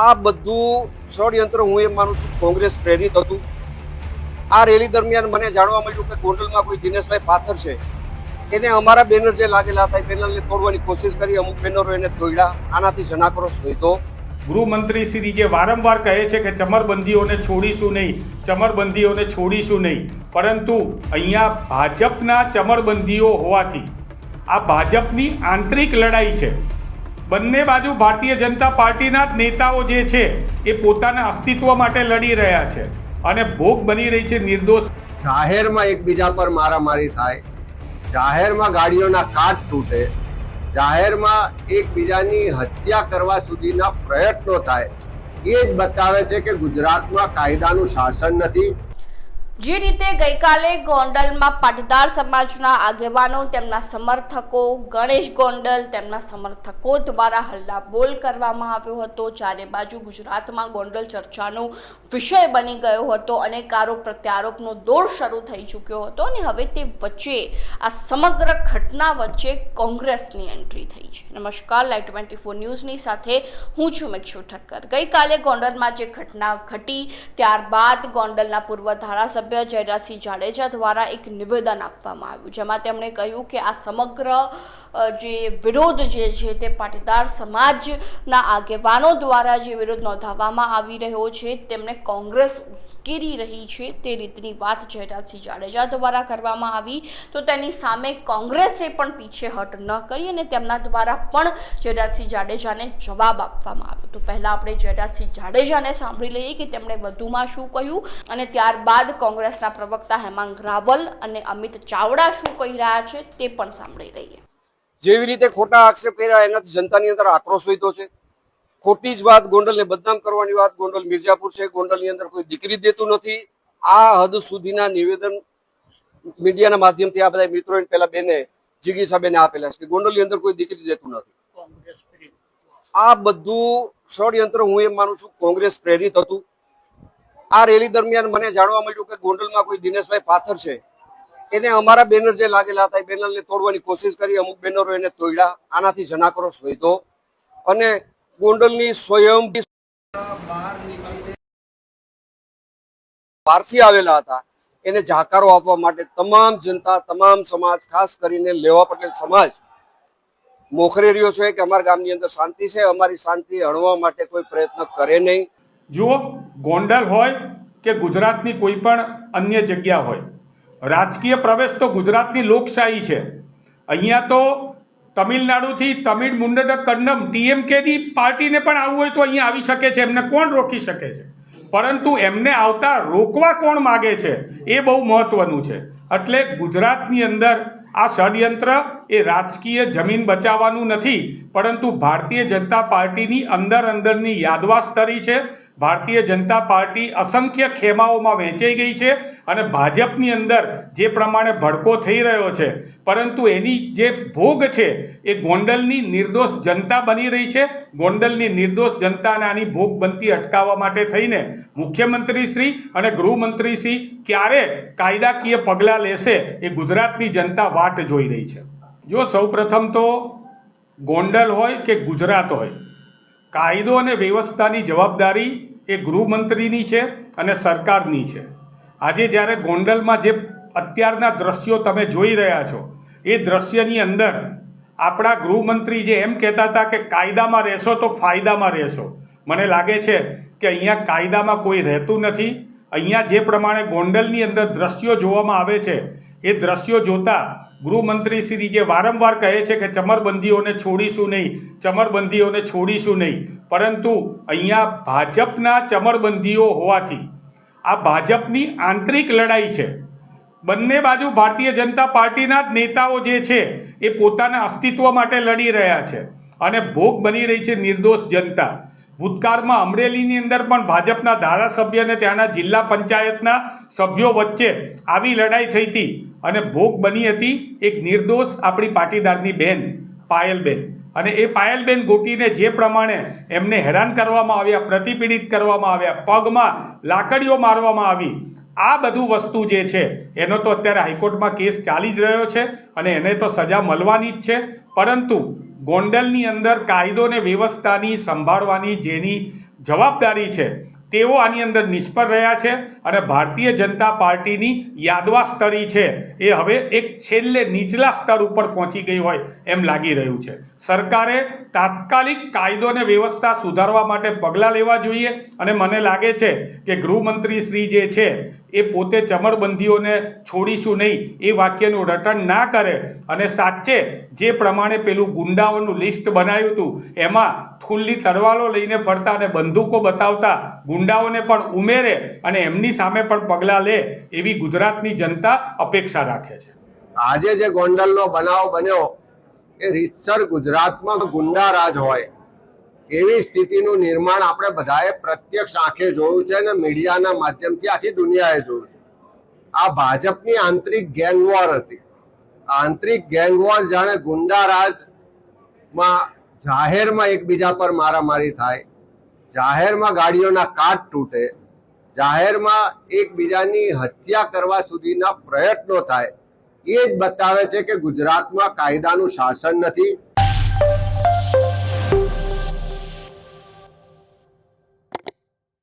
આ બધું ષડયંત્ર હું એમ માનું છું કોંગ્રેસ પ્રેરિત હતું. આ રેલી દરમિયાન મને જાણવા મળ્યું કે ગોંડલમાં કોઈ દિનેશભાઈ પાથર છે. એને અમારા બેનર જે લાગેલા હતા એ બેનરને તોડવાની કોશિશ કરી, અમુક બેનરો એને તોડ્યા, આનાથી જનાક્રોશ વધ્યો. ગૃહમંત્રી શ્રી જે વારંવાર કહે છે કે ચમરબંધીઓને છોડીશું નહીં, ચમરબંધીઓને છોડીશું નહીં, પરંતુ અહીંયા ભાજપના ચમરબંધીઓ હોવાથી આ ભાજપની આંતરિક લડાઈ છે. બંને બાજુ ભારતીય જનતા પાર્ટીના જ નેતાઓ જે છે, એ પોતાના અસ્તિત્વ માટે લડી રહ્યા છે અને ભોગ બની રહી છે નિર્દોષ. જાહેરમાં એકબીજા પર મારામારી થાય, જાહેરમાં ગાડીઓના કાચ તૂટે, જાહેરમાં એકબીજાની હત્યા કરવા સુધીના પ્રયત્નો થાય, એ જ બતાવે છે કે ગુજરાતમાં કાયદાનું શાસન નથી જે રીતે ગઈકાલે ગોંડલમાં પાટીદાર સમાજના આગેવાનો, તેમના સમર્થકો, ગણેશ ગોંડલ, તેમના સમર્થકો દ્વારા હલ્લાબોલ કરવામાં આવ્યો હતો. ચારે બાજુ ગુજરાતમાં ગોંડલ ચર્ચાનો વિષય બની ગયો હતો અને આરોપ પ્રત્યારોપનો દોર શરૂ થઈ ચૂક્યો હતો અને હવે તે વચ્ચે, આ સમગ્ર ઘટના વચ્ચે કોંગ્રેસની એન્ટ્રી થઈ છે. નમસ્કાર લાઈવ ટ્વેન્ટી ફોર ન્યૂઝની સાથે હું છું મિક્ષુ ઠક્કર. ગઈકાલે ગોંડલમાં જે ઘટના ઘટી, ત્યારબાદ ગોંડલના પૂર્વ ધારાસભ્ય જયરાજસિંહ જાડેજા દ્વારા એક નિવેદન આપવામાં આવ્યું, જેમાં તેમણે કહ્યું કે આ સમગ્ર જે વિરોધ જે છે તે પાટીદાર સમાજના આગેવાનો દ્વારા જે વિરોધ નોંધાવવામાં આવી રહ્યો છે, તેમને કોંગ્રેસ ઉશ્કેરી રહી છે તે રીતની વાત જયરાજસિંહ જાડેજા દ્વારા કરવામાં આવી. તો તેની સામે કોંગ્રેસે પણ પીછેહટ ન કરી અને તેમના દ્વારા પણ જયરાજસિંહ જાડેજાને જવાબ આપવામાં આવ્યો. તો પહેલાં આપણે જયરાજસિંહ જાડેજાને સાંભળી લઈએ કે તેમણે વધુમાં શું કહ્યું અને ત્યારબાદ કોંગ્રેસના પ્રવક્તા હેમાંગ રાવલ અને અમિત ચાવડા શું કહી રહ્યા છે તે પણ સાંભળી રહીએ જેવી રીતે ખોટા આક્ષેપ કર્યા, એનાથી જનતાની અંદર આક્રોશ વધ્યો છે. ખોટી જ વાત ગોંડલને બદનામ કરવાની વાત ગોંડલ મિર્જાપુર છે. ગોંડલની અંદર કોઈ દીકરી દેતું નથી. આ હદ સુધીના નિવેદન મીડિયાના માધ્યમથી આ બધા મિત્રો પેલા બેને જીગીસા બેને આપેલા છે ગોંડલની અંદર કોઈ દીકરી દેતું નથી. આ બધું ષડયંત્ર હું એમ માનું છું કોંગ્રેસ પ્રેરિત હતું. આ રેલી દરમિયાન મને જાણવા મળ્યું કે ગોંડલમાં કોઈ દિનેશભાઈ પાથર છે. એને અમારા બેનર જે લાગેલા હતા, એ બેનરને તોડવાની કોશિશ કરી, અમુક બેનરો એને તોડ્યા. આનાથી જનાક્રોશ વધ્યો અને ગોંડલની સ્વયં બહારથી આવેલા હતા. એને જાકારો આપવા માટે તમામ જનતા, તમામ સમાજ, ખાસ કરીને લેવા પટેલ સમાજ, મોખરે રહ્યો છે કે અમારા ગામની અંદર શાંતિ છે. અમારી શાંતિ હણવા માટે કોઈ પ્રયત્ન કરે નહીં. જુઓ, ગોંડલ હોય કે ગુજરાતની કોઈ પણ અન્ય જગ્યા હોય. રાજકીય પ્રવેશ તો ગુજરાતની લોકશાહી છે. અહીંયા તો તમિલનાડુથી તમિળ મુંડન કન્નમ ટીએમકેની પાર્ટીને પણ આવવું હોય તો અહીંયા આવી શકે છે, એમને કોણ રોકી શકે છે? પરંતુ એમને આવતા રોકવા કોણ માગે છે? એ બહુ મહત્વનું છે. એટલે ગુજરાતની અંદર આ ષડયંત્ર એ રાજકીય જમીન બચાવવાનું નથી, પરંતુ ભારતીય જનતા પાર્ટીની અંદર અંદરની યાદવાસ્તરી છે. ભારતીય જનતા પાર્ટી અસંખ્ય ખેમાઓમાં વહેંચાઈ ગઈ છે અને ભાજપની અંદર જે પ્રમાણે ભડકો થઈ રહ્યો છે, પરંતુ એની જે ભોગ છે એ ગોંડલની નિર્દોષ જનતા બની રહી છે. ગોંડલની નિર્દોષ જનતાને આની ભોગ બનતી અટકાવવા માટે થઈને મુખ્યમંત્રી શ્રી અને ગૃહમંત્રી શ્રી ક્યારે કાયદાકીય પગલાં લેશે એ ગુજરાતની જનતા વાટ જોઈ રહી છે. જો સૌપ્રથમ તો ગોંડલ હોય કે ગુજરાત હોય કાયદો અને વ્યવસ્થાની જવાબદારી એ ગૃહમંત્રીની છે અને સરકારની છે. આજે જ્યારે ગોંડલમાં જે અત્યારના દ્રશ્યો તમે જોઈ રહ્યા છો, એ દ્રશ્યની અંદર આપણા ગૃહમંત્રી જે એમ કહેતા હતા કે કાયદામાં રહેશો તો ફાયદામાં રહેશો. મને લાગે છે કે અહીંયા કાયદામાં કોઈ રહેતું નથી. અહીંયા જે પ્રમાણે ગોંડલની અંદર દ્રશ્યો જોવામાં આવે છે એ દ્રશ્યો જોતા ગૃહમંત્રી શ્રી જે વારંવાર કહે છે કે ચમરબંધીઓને છોડીશું નહીં, ચમરબંધીઓને છોડીશું નહીં, પરંતુ અહીંયા ભાજપના ચમરબંધીઓ હોવાથી આ ભાજપની આંતરિક લડાઈ છે. બંને બાજુ ભારતીય જનતા પાર્ટીના જ નેતાઓ જે છે એ પોતાના અસ્તિત્વ માટે લડી રહ્યા છે અને ભોગ બની રહી છે નિર્દોષ જનતા. ભૂતકાળમાં અમરેલીની અંદર પણ ભાજપના ધારાસભ્ય અને ત્યાંના જિલ્લા પંચાયતના સભ્યો વચ્ચે આવી લડાઈ થઈ હતી. અને ભોગ બની હતી એક નિર્દોષ આપણી પાટીદારની બહેન પાયલબેન. અને એ પાયલબેન ગોટીને જે પ્રમાણે એમને હેરાન કરવામાં આવ્યા, પ્રતિપીડિત કરવામાં આવ્યા, પગમાં લાકડીઓ મારવામાં આવી, આ બધું વસ્તુ જે છે, એનો તો અત્યારે હાઈકોર્ટમાં કેસ ચાલી જ રહ્યો છે અને એને તો સજા મળવાની જ છે. પરંતુ ગોંડલની અંદર કાયદો ને વ્યવસ્થાની સંભાળવાની જેની જવાબદારી છે તેઓ આની અંદર નિષ્ફળ રહ્યા છે અને ભારતીય જનતા પાર્ટીની યાદવા સ્તરી છે. એ હવે એક છેલ્લે નીચલા સ્તર ઉપર પહોંચી ગઈ હોય એમ લાગી રહ્યું છે. સરકારે તાત્કાલિક કાયદો અને વ્યવસ્થા સુધારવા માટે પગલાં લેવા જોઈએ અને મને લાગે છે કે ગૃહમંત્રી શ્રી જે છે એ પોતે ચમરબંધીઓને છોડીશું નહીં, એ વાક્યનું રટણ ના કરે. અને સાચે જે પ્રમાણે પેલું ગુંડાઓનું લિસ્ટ બનાવ્યું હતું, એમાં ખુલ્લી તરવાલો લઈને ફરતા અને બંદૂકો બતાવતા ગુંડાઓને પણ ઉમેરે અને એમની સામે પણ પગલાં લે એવી ગુજરાતની જનતા અપેક્ષા રાખે છે. આજે જે ગોંડલનો બનાવ બન્યો એ રીતસર ગુજરાતમાં ગુંડા રાજ હોય, એવી સ્થિતિનું નિર્માણ આપણે બધાએ પ્રત્યક્ષ આંખે જોયું છે અને મીડિયાના માધ્યમથી આખી દુનિયાએ જોયું છે. આ ભાજપની આંતરિક ગેંગવોર હતી. આંતરિક ગેંગવોર જાણે ગુંડા રાજમાં જાહેરમાં એકબીજા પર મારામારી થાય, જાહેરમાં ગાડીઓના કાટ તૂટે, જાહેરમાં એકબીજાની હત્યા કરવા સુધીના પ્રયત્નો થાય એ જ બતાવે છે કે ગુજરાતમાં કાયદાનું શાસન નથી